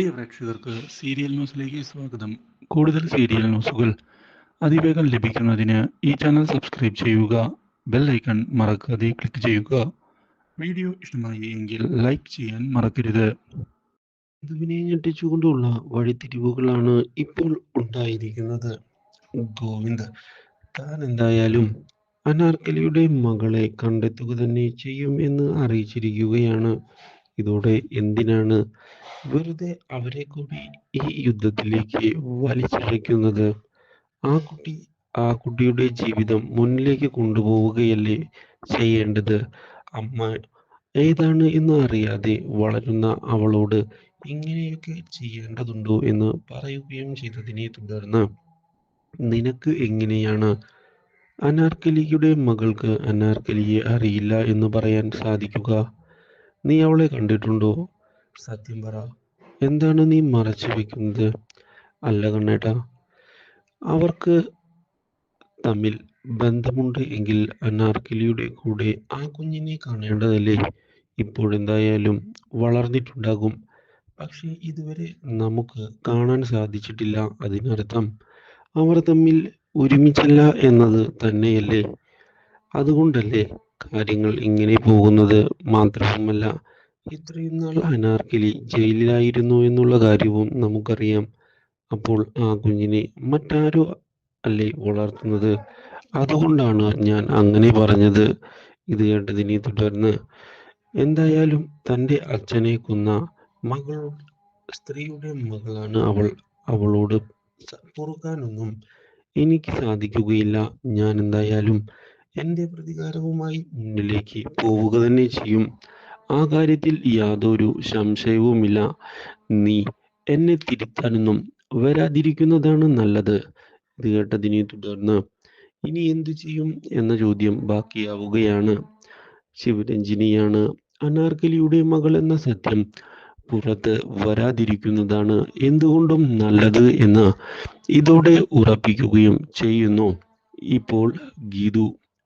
പ്രിയ പ്രേക്ഷകർക്ക് സീരിയൽ ന്യൂസിലേക്ക് സ്വാഗതം. കൂടുതൽ സീരിയൽ ന്യൂസുകൾ അതിവേഗം ലഭിക്കുന്നതിന് ഈ ചാനൽ സബ്സ്ക്രൈബ് ചെയ്യുക ബെൽ ഐക്കൺ മറക്കാതെ ക്ലിക്ക് ചെയ്യുക. വീഡിയോ ഇഷ്ടമായി എങ്കിൽ ലൈക്ക് ചെയ്യാൻ മറക്കരുത്. മധുവിനെ ഞെട്ടിച്ചുകൊണ്ടുള്ള വഴിത്തിരിവുകളാണ് ഇപ്പോൾ ഉണ്ടായിരിക്കുന്നത്. ഗോവിന്ദ് താൻ എന്തായാലും അനാർക്കലിയുടെ മകളെ കണ്ടെത്തുക തന്നെ ചെയ്യും എന്ന് അറിയിച്ചിരിക്കുകയാണ്. ഇതോടെ എന്തിനാണ് വെറുതെ അവരെ കൂടി ഈ യുദ്ധത്തിലേക്ക് വലിച്ചിഴയ്ക്കുന്നത്? ആ കുട്ടി ആ കുട്ടിയുടെ ജീവിതം മുന്നിലേക്ക് കൊണ്ടുപോവുകയല്ലേ ചെയ്യേണ്ടത്? അമ്മ ഏതാണ് എന്ന് അറിയാതെ വളരുന്ന അവളോട് ഇങ്ങനെയൊക്കെ ചെയ്യേണ്ടതുണ്ടോ എന്ന് പറയുകയും ചെയ്തതിനെ തുടർന്ന് നിനക്ക് എങ്ങനെയാണ് അനാർക്കലിയുടെ മകൾക്ക് അനാർക്കലിയെ അറിയില്ല എന്ന് പറയാൻ സാധിക്കുക? നീ അവളെ കണ്ടിട്ടുണ്ടോ? സത്യം പറ. എന്താണ് നീ മറച്ചു വെക്കുന്നത്? അല്ല കണ്ണേട്ടാ അവർക്ക് തമ്മിൽ ബന്ധമുണ്ട് എങ്കിൽ അനാർക്കിലിയുടെ കൂടെ ആ കുഞ്ഞിനെ കാണേണ്ടതല്ലേ? ഇപ്പോഴെന്തായാലും വളർന്നിട്ടുണ്ടാകും. പക്ഷേ ഇതുവരെ നമുക്ക് കാണാൻ സാധിച്ചിട്ടില്ല അതിനർത്ഥം അവർ തമ്മിൽ ഒരുമിച്ചല്ല എന്നത് തന്നെയല്ലേ? അതുകൊണ്ടല്ലേ കാര്യങ്ങൾ ഇങ്ങനെ പോകുന്നത് മാത്രവുമല്ല ഇത്രയും നാൾ അനാർക്കലി ജയിലിലായിരുന്നു എന്നുള്ള കാര്യവും നമുക്കറിയാം. അപ്പോൾ ആ കുഞ്ഞിനെ മറ്റാരോ അല്ലേ വളർത്തുന്നത്? അതുകൊണ്ടാണ് ഞാൻ അങ്ങനെ പറഞ്ഞത്. ഇത് കേട്ടതിനെ തുടർന്ന് എന്തായാലും തന്റെ അച്ഛനെ കൊന്ന മകൾ സ്ത്രീയുടെ മകളാണ് അവൾ. അവളോട് പൊറുക്കാനൊന്നും എനിക്ക് സാധിക്കുകയില്ല. ഞാൻ എന്തായാലും എന്റെ പ്രതികാരവുമായി മുന്നിലേക്ക് പോവുക തന്നെ ചെയ്യും. ആ കാര്യത്തിൽ യാതൊരു സംശയവുമില്ല. നീ എന്നെ തിരുത്താനൊന്നും വരാതിരിക്കുന്നതാണ് നല്ലത്. ഇത് കേട്ടതിനെ തുടർന്ന് ഇനി എന്തു ചെയ്യും എന്ന ചോദ്യം ബാക്കിയാവുകയാണ്. ശിവരഞ്ജിനിയാണ് അനാർക്കലിയുടെ മകൾ എന്ന സത്യം പുറത്ത് വരാതിരിക്കുന്നതാണ് എന്തുകൊണ്ടും നല്ലത് എന്ന് ഇതോടെ ഉറപ്പിക്കുകയും ചെയ്യുന്നു. ഇപ്പോൾ Geethu